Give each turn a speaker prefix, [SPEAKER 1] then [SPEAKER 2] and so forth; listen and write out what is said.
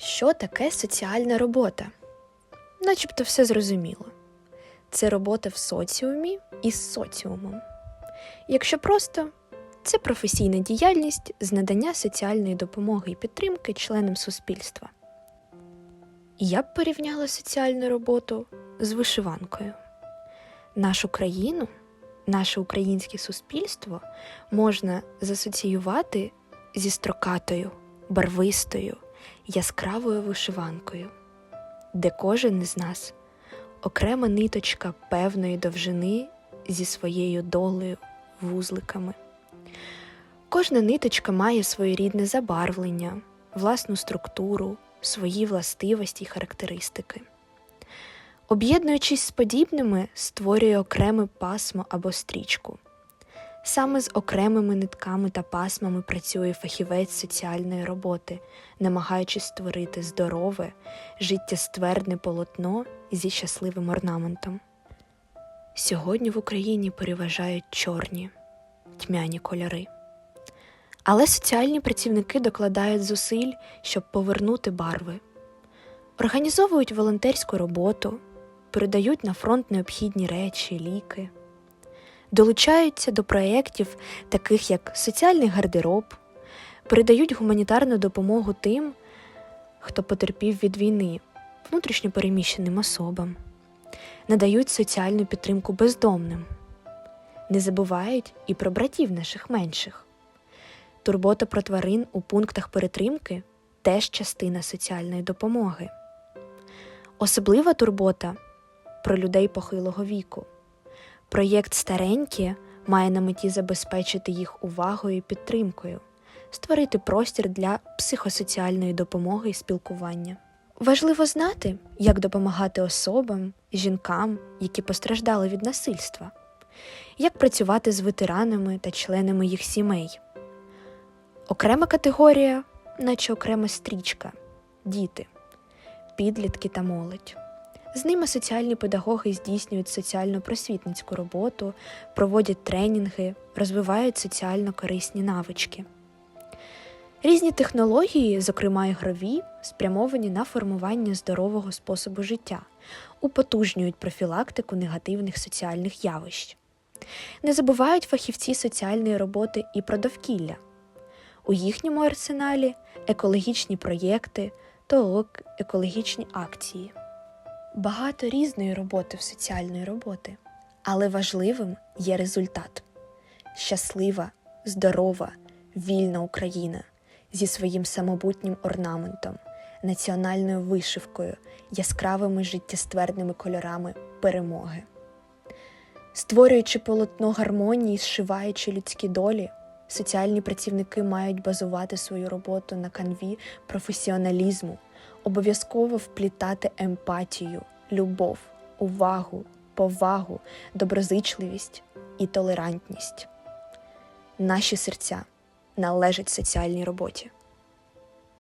[SPEAKER 1] Що таке соціальна робота? Начебто все зрозуміло. Це робота в соціумі із соціумом. Якщо просто, це професійна діяльність з надання соціальної допомоги і підтримки членам суспільства. Я б порівняла соціальну роботу з вишиванкою. Нашу країну, наше українське суспільство можна засоціювати зі строкатою, барвистою, яскравою вишиванкою, де кожен із нас окрема ниточка певної довжини зі своєю долею, вузликами. Кожна ниточка має своєрідне забарвлення, власну структуру, свої властивості й характеристики. Об'єднуючись з подібними, створює окреме пасмо або стрічку. Саме з окремими нитками та пасмами працює фахівець соціальної роботи, намагаючись створити здорове, життєствердне полотно зі щасливим орнаментом. Сьогодні в Україні переважають чорні, тьмяні кольори. Але соціальні працівники докладають зусиль, щоб повернути барви, організовують волонтерську роботу, передають на фронт необхідні речі, ліки, долучаються до проєктів, таких як соціальний гардероб, передають гуманітарну допомогу тим, хто потерпів від війни, внутрішньо переміщеним особам, надають соціальну підтримку бездомним, не забувають і про братів наших менших. Турбота про тварин у пунктах перетримки теж частина соціальної допомоги. Особлива турбота про людей похилого віку. Проєкт Старенькі має на меті забезпечити їх увагою і підтримкою, створити простір для психосоціальної допомоги і спілкування. Важливо знати, як допомагати особам, жінкам, які постраждали від насильства, як працювати з ветеранами та членами їх сімей. Окрема категорія, наче окрема стрічка діти, підлітки та молодь. З ними соціальні педагоги здійснюють соціально-просвітницьку роботу, проводять тренінги, розвивають соціально корисні навички. Різні технології, зокрема ігрові, спрямовані на формування здорового способу життя, употужнюють профілактику негативних соціальних явищ. Не забувають фахівці соціальної роботи і про довкілля. У їхньому арсеналі екологічні проєкти, толок, екологічні акції. Багато різної роботи в соціальної роботи, але важливим є результат щаслива, здорова, вільна Україна зі своїм самобутнім орнаментом, національною вишивкою, яскравими життєствердними кольорами перемоги. Створюючи полотно гармонії, зшиваючи людські долі, соціальні працівники мають базувати свою роботу на канві професіоналізму, обов'язково вплітати емпатію, любов, увагу, повагу, доброзичливість і толерантність. Наші серця належать соціальній роботі.